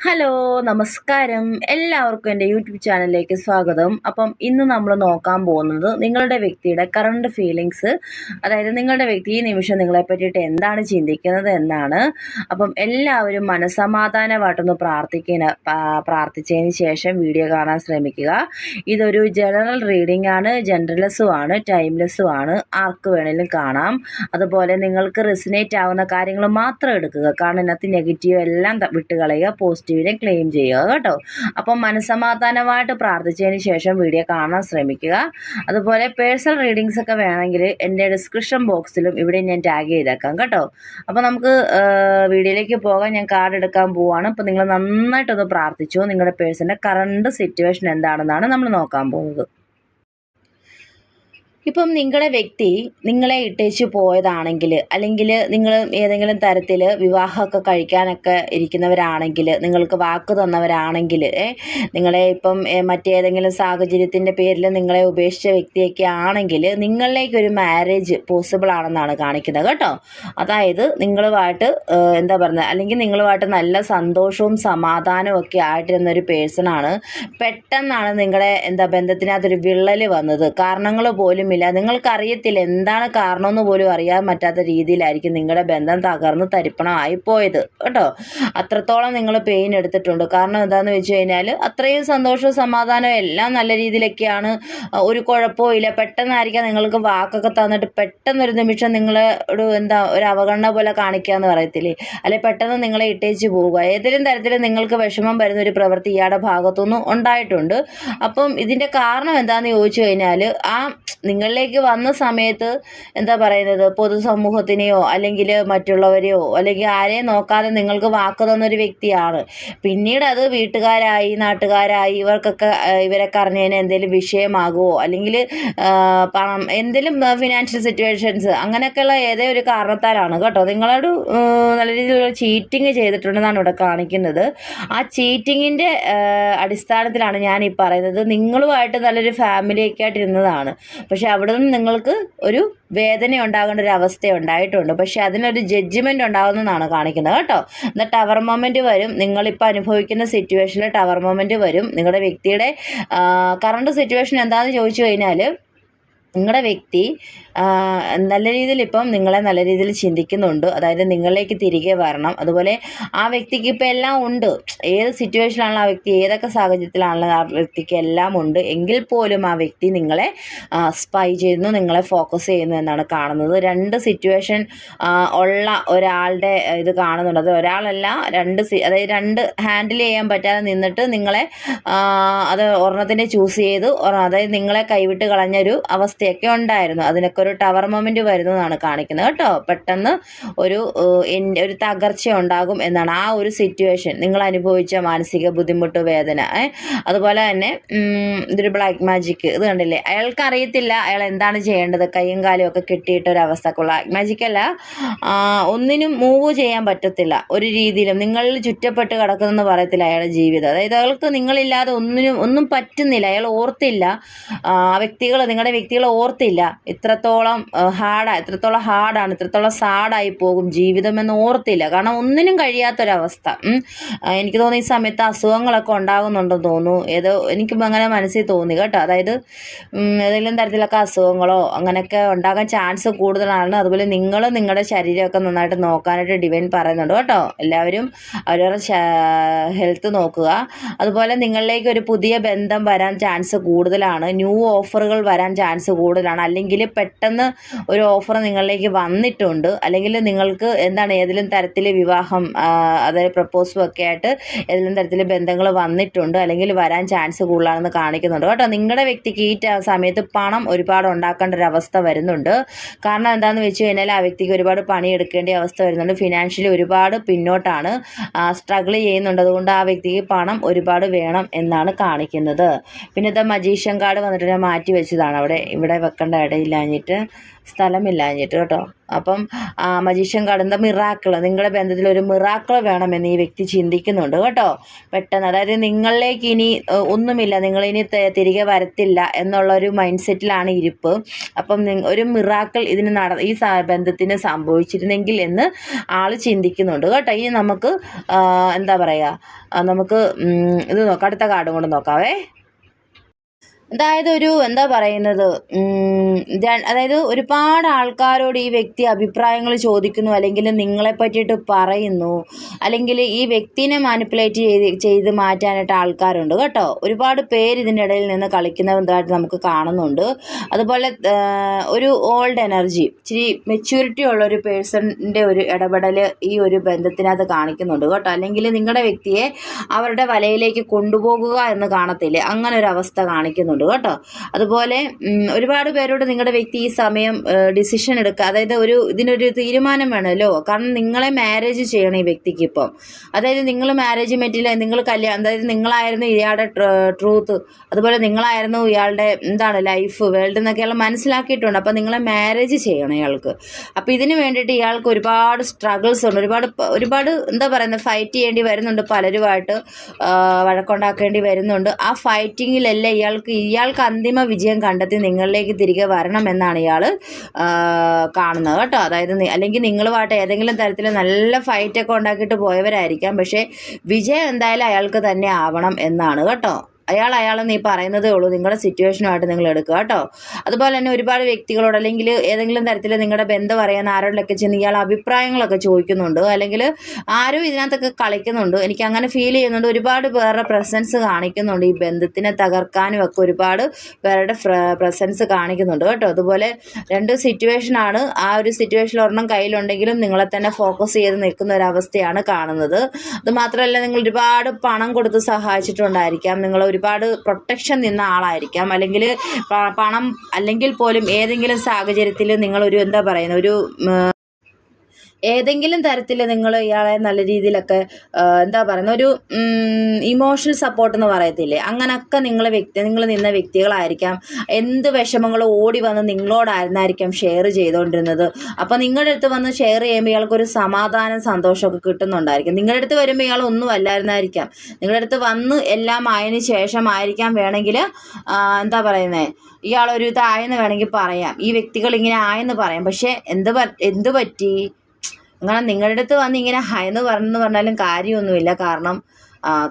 Hello നമസ്കാരം. എല്ലാവർക്കും എന്റെ യൂട്യൂബ് ചാനലിലേക്ക് സ്വാഗതം. അപ്പം ഇന്ന് നമ്മൾ നോക്കാൻ പോകുന്നത് നിങ്ങളുടെ വ്യക്തിയുടെ കറണ്ട് ഫീലിങ്സ് അതായത് നിങ്ങളുടെ വ്യക്തി ഈ നിമിഷം നിങ്ങളെ പറ്റിയിട്ട് എന്താണ് ചിന്തിക്കുന്നത് എന്നാണ്. അപ്പം എല്ലാവരും മനസമാധാനമായിട്ടൊന്ന് പ്രാർത്ഥിക്കുന്ന പ്രാർത്ഥിച്ചതിന് ശേഷം വീഡിയോ കാണാൻ ശ്രമിക്കുക. ഇതൊരു ജനറൽ റീഡിംഗ് ആണ് ജനറലസും ആണ് ടൈംലെസ്സും ആണ്. ആർക്ക് വേണേലും കാണാം. അതുപോലെ നിങ്ങൾക്ക് റെസിനേറ്റ് ആവുന്ന കാര്യങ്ങൾ മാത്രം എടുക്കുക. കാരണം ഇതിനകത്ത് നെഗറ്റീവ് എല്ലാം വിട്ടുകളയുക വിട്ടുകളയുക പോസിറ്റീവിനെ ക്ലെയിം ചെയ്യുക കേട്ടോ. അപ്പം മനസ്സമാധാനമായിട്ട് പ്രാർത്ഥിച്ചതിന് ശേഷം വീഡിയോ കാണാൻ ശ്രമിക്കുക. അതുപോലെ പേഴ്സണൽ റീഡിങ്സ് ഒക്കെ വേണമെങ്കിൽ എന്റെ ഡിസ്ക്രിപ്ഷൻ ബോക്സിലും ഇവിടെ ഞാൻ ടാഗ് ചെയ്തേക്കാം കേട്ടോ. അപ്പോൾ നമുക്ക് വീഡിയോയിലേക്ക് പോകാൻ ഞാൻ കാർഡ് എടുക്കാൻ പോവാണ്. അപ്പോൾ നിങ്ങൾ നന്നായിട്ടൊന്ന് പ്രാർത്ഥിച്ചു. നിങ്ങളുടെ പേഴ്സന്റെ കറണ്ട് സിറ്റുവേഷൻ എന്താണെന്നാണ് നമ്മൾ നോക്കാൻ പോകുന്നത്. ഇപ്പം നിങ്ങളുടെ വ്യക്തി നിങ്ങളെ ഇട്ടേച്ച് പോയതാണെങ്കിൽ അല്ലെങ്കിൽ നിങ്ങൾ ഏതെങ്കിലും തരത്തിൽ വിവാഹമൊക്കെ കഴിക്കാനൊക്കെ ഇരിക്കുന്നവരാണെങ്കിൽ നിങ്ങൾക്ക് വാക്ക് തന്നവരാണെങ്കിൽ നിങ്ങളെ ഇപ്പം മറ്റേതെങ്കിലും സാഹചര്യത്തിന്റെ പേരിൽ നിങ്ങളെ ഉപേക്ഷിച്ച വ്യക്തിയൊക്കെ ആണെങ്കിൽ നിങ്ങളിലേക്ക് ഒരു മാരേജ് പോസിബിൾ ആണെന്നാണ് കാണിക്കുന്നത് കേട്ടോ. അതായത് നിങ്ങളുമായിട്ട് എന്താ പറയുന്നത് അല്ലെങ്കിൽ നിങ്ങളുമായിട്ട് നല്ല സന്തോഷവും സമാധാനവും ഒക്കെ ആയിട്ടിരുന്ന ഒരു പേഴ്സണാണ് പെട്ടെന്നാണ് നിങ്ങളെ എന്താ ബന്ധത്തിനകത്തൊരു വിള്ളൽ വന്നത്. കാരണങ്ങൾ പോലുമില്ല നിങ്ങൾക്കറിയത്തില്ല എന്താണ് കാരണമെന്ന് പോലും അറിയാൻ പറ്റാത്ത രീതിയിലായിരിക്കും നിങ്ങളുടെ ബന്ധം തകർന്ന് തരിപ്പണമായി പോയത് കേട്ടോ? അത്രത്തോളം നിങ്ങൾ പെയിൻ എടുത്തിട്ടുണ്ട്. കാരണം എന്താണെന്ന് വെച്ച് കഴിഞ്ഞാൽ അത്രയും സന്തോഷവും സമാധാനവും എല്ലാം നല്ല രീതിയിലൊക്കെയാണ്. ഒരു കുഴപ്പവും ഇല്ല. പെട്ടെന്നായിരിക്കാം നിങ്ങൾക്ക് വാക്കൊക്കെ തന്നിട്ട് പെട്ടെന്ന് ഒരു നിമിഷം നിങ്ങളെ ഒരു എന്താ ഒരു അവഗണന പോലെ കാണിക്കുക എന്ന് പറയത്തില്ലേ? അല്ലെ പെട്ടെന്ന് നിങ്ങളെ ഇട്ടേച്ച് പോവുക. ഏതെങ്കിലും തരത്തിൽ നിങ്ങൾക്ക് വിഷമം വരുന്ന ഒരു പ്രവൃത്തി ഇയാളുടെ ഭാഗത്തുനിന്ന് ഉണ്ടായിട്ടുണ്ട്. അപ്പം ഇതിന്റെ കാരണം എന്താണെന്ന് ചോദിച്ചു കഴിഞ്ഞാൽ ആ നിങ്ങളിലേക്ക് വന്ന സമയത്ത് എന്താ പറയുന്നത്? പൊതുസമൂഹത്തിനെയോ അല്ലെങ്കിൽ മറ്റുള്ളവരെയോ അല്ലെങ്കിൽ ആരെയും നോക്കാതെ നിങ്ങൾക്ക് വാക്ക് തന്നൊരു വ്യക്തിയാണ്. പിന്നീട് അത് വീട്ടുകാരായി നാട്ടുകാരായി ഇവർക്കൊക്കെ ഇവരെ ഇവരൊക്കെ അറിഞ്ഞതിന് എന്തെങ്കിലും വിഷയമാകുമോ അല്ലെങ്കിൽ പണം എന്തെങ്കിലും ഫിനാൻഷ്യൽ സിറ്റുവേഷൻസ് അങ്ങനെയൊക്കെയുള്ള ഏതേ ഒരു കാരണത്താലാണ് കേട്ടോ. നിങ്ങളോട് നല്ല രീതിയിലുള്ള ചീറ്റിങ് ചെയ്തിട്ടുണ്ടെന്നാണ് ഇവിടെ കാണിക്കുന്നത്. ആ ചീറ്റിങ്ങിന്റെ അടിസ്ഥാനത്തിലാണ് ഞാൻ ഈ പറയുന്നത്. നിങ്ങളുമായിട്ട് നല്ലൊരു ഫാമിലിയൊക്കെ ആയിട്ട് ഇരുന്നതാണ്. പക്ഷെ അവിടെ നിന്ന് നിങ്ങൾക്ക് ഒരു വേദന ഉണ്ടാകേണ്ട ഒരു അവസ്ഥ ഉണ്ടായിട്ടുണ്ട്. പക്ഷെ അതിനൊരു ജഡ്ജ്മെന്റ് ഉണ്ടാകുന്നതാണ് കാണിക്കുന്നത് കേട്ടോ. എന്നാൽ ടവർ മൊമെന്റ് വരും. നിങ്ങളിപ്പോൾ അനുഭവിക്കുന്ന സിറ്റുവേഷനിൽ ടവർ മൊമെന്റ് വരും. നിങ്ങളുടെ വ്യക്തിയുടെ കറണ്ട് സിറ്റുവേഷൻ എന്താണെന്ന് ചോദിച്ചു കഴിഞ്ഞാൽ നിങ്ങളുടെ വ്യക്തി നല്ല രീതിയിൽ ഇപ്പം നിങ്ങളെ നല്ല രീതിയിൽ ചിന്തിക്കുന്നുണ്ട്. അതായത് നിങ്ങളിലേക്ക് തിരികെ വരണം. അതുപോലെ ആ വ്യക്തിക്ക് ഇപ്പം എല്ലാം ഉണ്ട്. ഏത് സിറ്റുവേഷനിലാണല്ലോ ആ വ്യക്തി ഏതൊക്കെ സാഹചര്യത്തിലാണല്ലോ ആ വ്യക്തിക്ക് എല്ലാം ഉണ്ട്. എങ്കിൽ പോലും ആ വ്യക്തി നിങ്ങളെ സ്പൈ ചെയ്യുന്നു നിങ്ങളെ ഫോക്കസ് ചെയ്യുന്നു എന്നാണ് കാണുന്നത്. രണ്ട് സിറ്റുവേഷൻ ഉള്ള ഒരാളുടെ ഇത് കാണുന്നുണ്ട്. അത് ഒരാളല്ല രണ്ട് അതായത് രണ്ട് ഹാൻഡിൽ ചെയ്യാൻ പറ്റാതെ നിന്നിട്ട് നിങ്ങളെ അത് ഒരെണ്ണത്തിനെ ചൂസ് ചെയ്ത് അതായത് നിങ്ങളെ കൈവിട്ട് കളഞ്ഞൊരു അവസ്ഥയൊക്കെ ഉണ്ടായിരുന്നു. അതിനൊക്കെ ഒരു ടവർ മൊമെന്റ് വരുന്നു എന്നാണ് കാണിക്കുന്നത് കേട്ടോ. പെട്ടെന്ന് ഒരു ഒരു തകർച്ച ഉണ്ടാകും എന്നാണ് ആ ഒരു സിറ്റുവേഷൻ നിങ്ങൾ അനുഭവിച്ച മാനസിക ബുദ്ധിമുട്ട് വേദന അതുപോലെ തന്നെ ഇതൊരു ബ്ലാക്ക് മാജിക് ഇത് കണ്ടില്ലേ? അയാൾക്ക് അറിയത്തില്ല അയാൾ എന്താണ് ചെയ്യേണ്ടത്. കൈയും കാലും ഒക്കെ കിട്ടിയിട്ട അവസ്ഥ ബ്ലാക്ക് മാജിക് അല്ല ഒന്നിനും മൂവ് ചെയ്യാൻ പറ്റത്തില്ല. ഒരു രീതിയിലും നിങ്ങളിൽ ചുറ്റപ്പെട്ട് കിടക്കുന്നെന്ന് പറയത്തില്ല അയാളുടെ ജീവിതം. അതായത് അയാൾക്ക് നിങ്ങളില്ലാതെ ഒന്നിനും ഒന്നും പറ്റുന്നില്ല. അയാൾ ഓർത്തില്ല. ആ വ്യക്തികൾ നിങ്ങളുടെ വ്യക്തികൾ ഓർത്തില്ല. എത്രത്തോളം ഹാർഡാ എത്രത്തോളം ഹാർഡാണ് എത്രത്തോളം സാഡായി പോകും ജീവിതം എന്ന് ഓർത്തില്ല. കാരണം ഒന്നിനും കഴിയാത്തൊരവസ്ഥ. എനിക്ക് തോന്നുന്നു ഈ സമയത്ത് അസുഖങ്ങളൊക്കെ ഉണ്ടാകുന്നുണ്ടെന്ന് തോന്നുന്നു. ഏതോ എനിക്കും അങ്ങനെ മനസ്സിൽ തോന്നി കേട്ടോ. അതായത് ഏതെങ്കിലും തരത്തിലൊക്കെ അസുഖങ്ങളോ അങ്ങനെയൊക്കെ ഉണ്ടാകാൻ ചാൻസ് കൂടുതലാണ്. അതുപോലെ നിങ്ങൾ നിങ്ങളുടെ ശരീരമൊക്കെ നന്നായിട്ട് നോക്കാനായിട്ട് ഡിവൈൻ പറയുന്നുണ്ട് കേട്ടോ. എല്ലാവരും അവരവരുടെ ഹെൽത്ത് നോക്കുക. അതുപോലെ നിങ്ങളിലേക്ക് ഒരു പുതിയ ബന്ധം വരാൻ ചാൻസ് കൂടുതലാണ്. ന്യൂ ഓഫറുകൾ വരാൻ ചാൻസ് കൂടുതലാണ്. അല്ലെങ്കിൽ പെട്ടെന്ന് ഒരു ഓഫർ നിങ്ങളിലേക്ക് വന്നിട്ടുണ്ട്. അല്ലെങ്കിൽ നിങ്ങൾക്ക് എന്താണ് ഏതെങ്കിലും തരത്തിൽ വിവാഹം അതായത് പ്രപ്പോസും ഒക്കെ ആയിട്ട് ഏതെങ്കിലും തരത്തിൽ ബന്ധങ്ങൾ വന്നിട്ടുണ്ട്. അല്ലെങ്കിൽ വരാൻ ചാൻസ് കൂടുതലാണെന്ന് കാണിക്കുന്നുണ്ട്. കേട്ടോ നിങ്ങളുടെ വ്യക്തിക്ക് ഈ സമയത്ത് പണം ഒരുപാട് ഉണ്ടാക്കേണ്ട ഒരു അവസ്ഥ വരുന്നുണ്ട്. കാരണം എന്താണെന്ന് വെച്ച് കഴിഞ്ഞാൽ ആ വ്യക്തിക്ക് ഒരുപാട് പണി എടുക്കേണ്ട അവസ്ഥ വരുന്നുണ്ട്. ഫിനാൻഷ്യലി ഒരുപാട് പിന്നോട്ടാണ് സ്ട്രഗിൾ ചെയ്യുന്നുണ്ട്. അതുകൊണ്ട് ആ വ്യക്തിക്ക് പണം ഒരുപാട് വേണം എന്നാണ് കാണിക്കുന്നത്. പിന്നെ ഇത് മജീഷ്യൻ കാർഡ് വന്നിട്ട് മാറ്റി വെച്ചതാണ് അവിടെ. ഇവിടെ ഇവിടെ വെക്കേണ്ട ഇടയില്ലാഞ്ഞിട്ട് സ്ഥലമില്ലാഞ്ഞിട്ട് കേട്ടോ. അപ്പം മജീഷ്യൻ കടന്ന മിറാക്കിൾ നിങ്ങളുടെ ബന്ധത്തിൽ ഒരു മിറാക്കിൾ വേണമെന്ന് ഈ വ്യക്തി ചിന്തിക്കുന്നുണ്ട് കേട്ടോ. പെട്ടെന്ന് അതായത് നിങ്ങളിലേക്ക് ഇനി ഒന്നുമില്ല നിങ്ങളിനി തിരികെ വരത്തില്ല എന്നുള്ള ഒരു മൈൻഡ് സെറ്റിലാണ് ഇരിപ്പ്. അപ്പം ഒരു മിറാക്കിൾ ഇതിന് നട ഈ ബന്ധത്തിന് സംഭവിച്ചിരുന്നെങ്കിൽ എന്ന് ആൾ ചിന്തിക്കുന്നുണ്ട് കേട്ടോ. ഇനി നമുക്ക് എന്താ പറയുക നമുക്ക് ഇത് നോക്കാം അടുത്ത കാർഡും കൊണ്ട് നോക്കാവേ. അതായത് ഒരു എന്താ പറയുന്നത് അതായത് ഒരുപാട് ആൾക്കാരോട് ഈ വ്യക്തി അഭിപ്രായങ്ങൾ ചോദിക്കുന്നു അല്ലെങ്കിൽ നിങ്ങളെ പറ്റിയിട്ട് പറയുന്നു അല്ലെങ്കിൽ ഈ വ്യക്തിനെ മാനിപ്പുലേറ്റ് ചെയ്ത് ചെയ്ത് മാറ്റാനായിട്ട് ആൾക്കാരുണ്ട് കേട്ടോ. ഒരുപാട് പേര് ഇതിന്റെ ഇടയിൽ നിന്ന് കളിക്കുന്നതായിട്ട് നമുക്ക് കാണുന്നുണ്ട്. അതുപോലെ ഒരു ഓൾഡ് എനർജി ഇച്ചിരി മെച്യൂരിറ്റി ഉള്ള ഒരു പേഴ്സണിന്റെ ഒരു ഇടപെടൽ ഈ ഒരു ബന്ധത്തിനകത്ത് കാണിക്കുന്നുണ്ട് കേട്ടോ. അല്ലെങ്കിൽ നിങ്ങളുടെ വ്യക്തിയെ അവരുടെ വലയിലേക്ക് കൊണ്ടുപോകുക എന്ന് കാണത്തില്ലേ? അങ്ങനെ ഒരു അവസ്ഥ കാണിക്കുന്നുണ്ട്. കേട്ടോ. അതുപോലെ ഒരുപാട് പേരോട് നിങ്ങളുടെ വ്യക്തി ഈ സമയം ഡിസിഷൻ എടുക്കുക അതായത് ഒരു ഇതിനൊരു തീരുമാനം വേണമല്ലോ. കാരണം നിങ്ങളെ മാരേജ് ചെയ്യണം ഈ വ്യക്തിക്ക് ഇപ്പം. അതായത് നിങ്ങൾ മാരേജ് മെറ്റീരിയൽ നിങ്ങൾ കല്യാണം അതായത് നിങ്ങളായിരുന്നു ഇയാളുടെ ട്രൂത്ത് അതുപോലെ നിങ്ങളായിരുന്നു ഇയാളുടെ എന്താണ് ലൈഫ് വേൾഡ് എന്നൊക്കെ ഇയാൾ മനസ്സിലാക്കിയിട്ടുണ്ട്. അപ്പം നിങ്ങളെ മാരേജ് ചെയ്യണം ഇയാൾക്ക്. അപ്പം ഇതിന് വേണ്ടിയിട്ട് ഇയാൾക്ക് ഒരുപാട് സ്ട്രഗിൾസ് ഉണ്ട്. ഒരുപാട് ഒരുപാട് എന്താ പറയുന്നത് ഫൈറ്റ് ചെയ്യേണ്ടി വരുന്നുണ്ട് പലരുമായിട്ട് വഴക്കുണ്ടാക്കേണ്ടി വരുന്നുണ്ട്. ആ ഫൈറ്റിങ്ങിലല്ല ഇയാൾക്ക് ഇയാൾക്ക് അന്തിമ വിജയം കണ്ടെത്തി നിങ്ങളിലേക്ക് തിരികെ വരണമെന്നാണ് ഇയാൾ കാണുന്നത് കേട്ടോ. അതായത് അല്ലെങ്കിൽ നിങ്ങളുമായിട്ട് ഏതെങ്കിലും തരത്തിൽ നല്ല ഫൈറ്റൊക്കെ ഉണ്ടാക്കിയിട്ട് പോയവരായിരിക്കാം. പക്ഷേ വിജയം എന്തായാലും അയാൾക്ക് തന്നെ ആവണം എന്നാണ് കേട്ടോ. അയാൾ അയാളെ നീ പറയുന്നതേ ഉള്ളൂ. നിങ്ങളുടെ സിറ്റുവേഷനുമായിട്ട് നിങ്ങൾ എടുക്കുക കേട്ടോ. അതുപോലെ തന്നെ ഒരുപാട് വ്യക്തികളോട് അല്ലെങ്കിൽ ഏതെങ്കിലും തരത്തിൽ നിങ്ങളുടെ ബന്ധം അറിയാൻ ആരോടൊക്കെ ചെന്ന് ഇയാൾ അഭിപ്രായങ്ങളൊക്കെ ചോദിക്കുന്നുണ്ട്. അല്ലെങ്കിൽ ആരും ഇതിനകത്തൊക്കെ കളിക്കുന്നുണ്ട്. എനിക്ക് അങ്ങനെ ഫീൽ ചെയ്യുന്നുണ്ട്. ഒരുപാട് പേരുടെ പ്രസൻസ് കാണിക്കുന്നുണ്ട്. ഈ ബന്ധത്തിനെ തകർക്കാനും ഒക്കെ ഒരുപാട് പേരുടെ പ്രസൻസ് കാണിക്കുന്നുണ്ട് കേട്ടോ. അതുപോലെ രണ്ട് സിറ്റുവേഷനാണ് ആ ഒരു സിറ്റുവേഷനിൽ ഒരെണ്ണം കയ്യിലുണ്ടെങ്കിലും നിങ്ങളെ തന്നെ ഫോക്കസ് ചെയ്ത് നിൽക്കുന്ന ഒരവസ്ഥയാണ് കാണുന്നത്. അതുമാത്രമല്ല നിങ്ങൾ ഒരുപാട് പണം കൊടുത്ത് സഹായിച്ചിട്ടുണ്ടായിരിക്കാം. നിങ്ങൾ ഒരുപാട് പ്രൊട്ടക്ഷൻ നിന്ന ആളായിരിക്കാം. അല്ലെങ്കിൽ പണം അല്ലെങ്കിൽ പോലും ഏതെങ്കിലും സാഹചര്യത്തിൽ നിങ്ങളൊരു എന്താ പറയുന്നത് ഒരു ഏതെങ്കിലും തരത്തിൽ നിങ്ങൾ ഇയാളെ നല്ല രീതിയിലൊക്കെ എന്താ പറയുന്ന ഒരു ഇമോഷണൽ സപ്പോർട്ട് എന്ന് പറയത്തില്ലേ? അങ്ങനൊക്കെ നിങ്ങൾ വ്യക്തി നിങ്ങൾ നിന്ന വ്യക്തികളായിരിക്കാം. എന്ത് വിഷമങ്ങൾ ഓടി വന്ന് നിങ്ങളോടായിരുന്നായിരിക്കാം ഷെയർ ചെയ്തുകൊണ്ടിരുന്നത് അപ്പോൾ നിങ്ങളുടെ അടുത്ത് വന്ന് ഷെയർ ചെയ്യുമ്പോൾ ഇയാൾക്കൊരു സമാധാനം സന്തോഷമൊക്കെ കിട്ടുന്നുണ്ടായിരിക്കും. നിങ്ങളുടെ അടുത്ത് വരുമ്പോൾ ഇയാൾ ഒന്നും അല്ലായിരുന്നായിരിക്കാം. നിങ്ങളുടെ അടുത്ത് വന്ന് എല്ലാം ആയതിനു ശേഷമായിരിക്കാം വേണമെങ്കിൽ എന്താ പറയുന്നത് ഇയാളൊരു ഇതായെന്ന് വേണമെങ്കിൽ പറയാം. ഈ വ്യക്തികൾ ഇങ്ങനെ ആയെന്ന് പറയാം. പക്ഷേ എന്ത് എന്ത് പറ്റി? അങ്ങനെ നിങ്ങളുടെ അടുത്ത് വന്ന് ഇങ്ങനെ ഹയന്ന് പറഞ്ഞെന്ന് പറഞ്ഞാലും കാര്യമൊന്നുമില്ല. കാരണം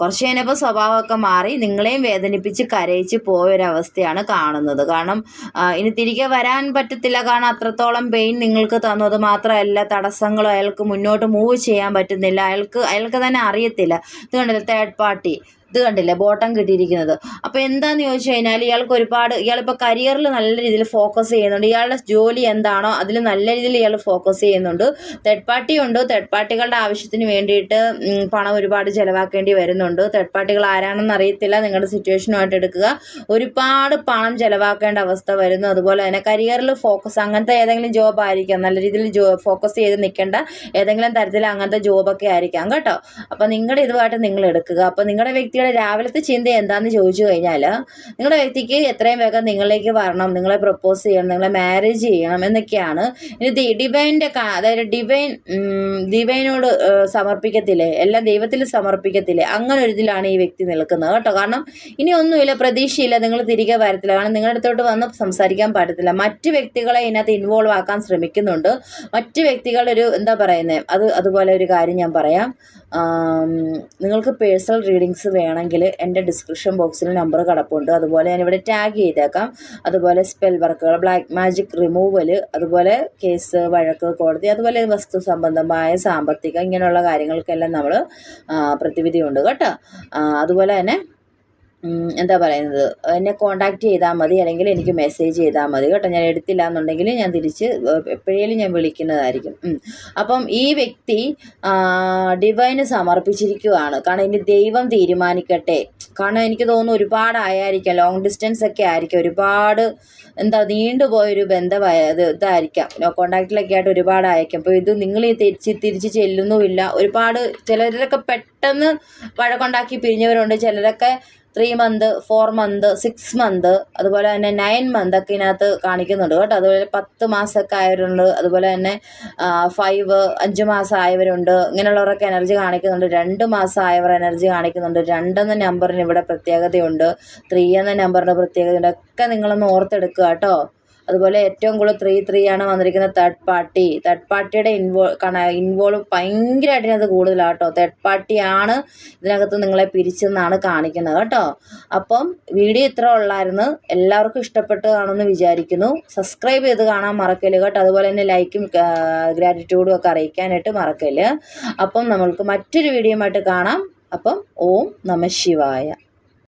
കുറച്ച് കഴിഞ്ഞപ്പോൾ സ്വഭാവമൊക്കെ മാറി നിങ്ങളെയും വേദനിപ്പിച്ച് കരയിച്ച് പോയൊരവസ്ഥയാണ് കാണുന്നത്. കാരണം ഇനി തിരികെ വരാൻ പറ്റത്തില്ല. കാരണം അത്രത്തോളം പെയിൻ നിങ്ങൾക്ക് തന്നു. അത് മാത്രമല്ല തടസ്സങ്ങളും അയാൾക്ക് മുന്നോട്ട് മൂവ് ചെയ്യാൻ പറ്റുന്നില്ല. അയാൾക്ക് അയാൾക്ക് തന്നെ അറിയത്തില്ല. ഇത് കണ്ടില്ല തേർഡ് പാർട്ടി ഇത് കണ്ടില്ലേ? ബോട്ടം കിട്ടിയിരിക്കുന്നത്. അപ്പോൾ എന്താന്ന് ചോദിച്ചു കഴിഞ്ഞാൽ ഇയാൾക്ക് ഒരുപാട് ഇയാളിപ്പോൾ കരിയറിൽ നല്ല രീതിയിൽ ഫോക്കസ് ചെയ്യുന്നുണ്ട്. ഇയാളുടെ ജോലി എന്താണോ അതിൽ നല്ല രീതിയിൽ ഇയാൾ ഫോക്കസ് ചെയ്യുന്നുണ്ട്. തേർഡ് പാർട്ടി ഉണ്ട്. തേർഡ് പാർട്ടികളുടെ ആവശ്യത്തിന് വേണ്ടിയിട്ട് പണം ഒരുപാട് ചിലവാക്കേണ്ടി വരുന്നുണ്ട്. തേർഡ് പാർട്ടികൾ ആരാണെന്ന് അറിയത്തില്ല. നിങ്ങളുടെ സിറ്റുവേഷനുമായിട്ട് എടുക്കുക. ഒരുപാട് പണം ചിലവാക്കേണ്ട അവസ്ഥ വരുന്നു. അതുപോലെ തന്നെ കരിയറിൽ ഫോക്കസ് അങ്ങനത്തെ ഏതെങ്കിലും ജോബ് ആയിരിക്കാം. നല്ല രീതിയിൽ ജോ ഫോക്കസ് ചെയ്ത് നിൽക്കേണ്ട ഏതെങ്കിലും തരത്തിൽ അങ്ങനത്തെ ജോബൊക്കെ ആയിരിക്കാം. കേട്ടോ? അപ്പോൾ നിങ്ങളുടെ ഇതുമായിട്ട് നിങ്ങൾ എടുക്കുക. അപ്പോൾ നിങ്ങളുടെ വ്യക്തിയുടെ രാവിലത്തെ ചിന്ത എന്താണെന്ന് ചോദിച്ചു കഴിഞ്ഞാൽ നിങ്ങളുടെ വ്യക്തിക്ക് എത്രയും വേഗം നിങ്ങളിലേക്ക് വരണം നിങ്ങളെ പ്രപ്പോസ് ചെയ്യണം നിങ്ങളെ മാരേജ് ചെയ്യണം എന്നൊക്കെയാണ് ഇനി ഡിവൈന്റെ അതായത് ഡിവൈൻ ഡിവൈനോട് സമർപ്പിക്കത്തില്ലേ? എല്ലാം ദൈവത്തിൽ സമർപ്പിക്കത്തില്ലേ? അങ്ങനെ ഒരു ഇതിലാണ് ഈ വ്യക്തി നിൽക്കുന്നത് കേട്ടോ. കാരണം ഇനി ഒന്നുമില്ല പ്രതീക്ഷയില്ല നിങ്ങൾ തിരികെ വരത്തില്ല. കാരണം നിങ്ങളുടെ അടുത്തോട്ട് വന്ന് സംസാരിക്കാൻ പറ്റത്തില്ല. മറ്റ് വ്യക്തികളെ ഇതിനകത്ത് ഇൻവോൾവ് ആക്കാൻ ശ്രമിക്കുന്നുണ്ട്. മറ്റ് വ്യക്തികളൊരു എന്താ പറയുന്നത് അത് അതുപോലെ ഒരു കാര്യം ഞാൻ പറയാം. നിങ്ങൾക്ക് പേഴ്സണൽ റീഡിങ്സ് വേണമെങ്കിൽ എന്റെ ഡിസ്ക്രിപ്ഷൻ ബോക്സിൽ നമ്പർ കിടപ്പുണ്ട്. അതുപോലെ ഞാനിവിടെ ടാഗ് ചെയ്തേക്കാം. അതുപോലെ സ്പെൽ വർക്കുകൾ ബ്ലാക്ക് മാജിക് റിമൂവൽ അതുപോലെ കേസ് വഴക്ക് കോടതി അതുപോലെ വസ്തു സംബന്ധമായ സാമ്പത്തിക ഇങ്ങനെയുള്ള കാര്യങ്ങൾക്കെല്ലാം നമ്മൾ പ്രതിവിധിയുണ്ട് കേട്ടോ. അതുപോലെ തന്നെ എന്താ പറയുന്നത്? എന്നെ കോണ്ടാക്ട് ചെയ്താൽ മതി അല്ലെങ്കിൽ എനിക്ക് മെസ്സേജ് ചെയ്താൽ മതി. കേട്ടോ ഞാൻ എടുത്തില്ല എന്നുണ്ടെങ്കിൽ ഞാൻ തിരിച്ച് എപ്പോഴേലും ഞാൻ വിളിക്കുന്നതായിരിക്കും. അപ്പം ഈ വ്യക്തി ഡിവൈന് സമർപ്പിച്ചിരിക്കുകയാണ് കാരണം ഇനി ദൈവം തീരുമാനിക്കട്ടെ. കാരണം എനിക്ക് തോന്നുന്നു ഒരുപാട് ആയിരിക്കാം ലോങ് ഡിസ്റ്റൻസ് ഒക്കെ ആയിരിക്കും. ഒരുപാട് എന്താ നീണ്ടുപോയൊരു ബന്ധമായ ഇത് ഇതായിരിക്കാം. കോണ്ടാക്റ്റിലൊക്കെ ആയിട്ട് ഒരുപാട് അയക്കാം അപ്പോൾ ഇത് നിങ്ങൾ ഈ തിരിച്ച് തിരിച്ച് ചെല്ലുന്നുമില്ല. ഒരുപാട് ചിലരൊക്കെ പെട്ടെന്ന് വഴക്കുണ്ടാക്കി പിരിഞ്ഞവരുണ്ട്. ചിലരൊക്കെ three month four month six month അതുപോലെ തന്നെ നയൻ മന്ത് ഒക്കെ ഇതിനകത്ത് കാണിക്കുന്നുണ്ട് കേട്ടോ. അതുപോലെ പത്ത് മാസമൊക്കെ ആയവരുണ്ട്. അതുപോലെ തന്നെ ഫൈവ് അഞ്ച് മാസം ആയവരുണ്ട്. ഇങ്ങനെയുള്ളവരൊക്കെ എനർജി കാണിക്കുന്നുണ്ട്. രണ്ട് മാസം ആയവർ എനർജി കാണിക്കുന്നുണ്ട്. രണ്ടെന്ന നമ്പറിന് ഇവിടെ പ്രത്യേകതയുണ്ട്. ത്രീ എന്ന നമ്പറിന് പ്രത്യേകതയുണ്ട്. ഒക്കെ നിങ്ങളൊന്ന് ഓർത്തെടുക്കുക കേട്ടോ. അതുപോലെ ഏറ്റവും കൂടുതൽ ത്രീ ത്രീ ആണ് വന്നിരിക്കുന്നത് തേർഡ് പാർട്ടി തേർഡ് പാർട്ടിയുടെ ഇൻവോ ഇൻവോൾവ് ഭയങ്കരമായിട്ട് ഇതിനകത്ത് കൂടുതലാണ് കേട്ടോ തേർഡ് പാർട്ടിയാണ് ഇതിനകത്ത് നിങ്ങളെ പിരിച്ചെന്നാണ് കാണിക്കുന്നത് കേട്ടോ. അപ്പം വീഡിയോ ഇത്ര ഉള്ളായിരുന്നു. എല്ലാവർക്കും ഇഷ്ടപ്പെട്ട് കാണുമെന്ന് വിചാരിക്കുന്നു. സബ്സ്ക്രൈബ് ചെയ്ത് കാണാൻ മറക്കൽ കേട്ടോ. അതുപോലെ തന്നെ ലൈക്കും ഗ്രാറ്റിറ്റ്യൂഡും ഒക്കെ അറിയിക്കാനായിട്ട് മറക്കൽ അപ്പം നമ്മൾക്ക് മറ്റൊരു വീഡിയോ ആയിട്ട് കാണാം. അപ്പം ഓം നമ ശിവായ.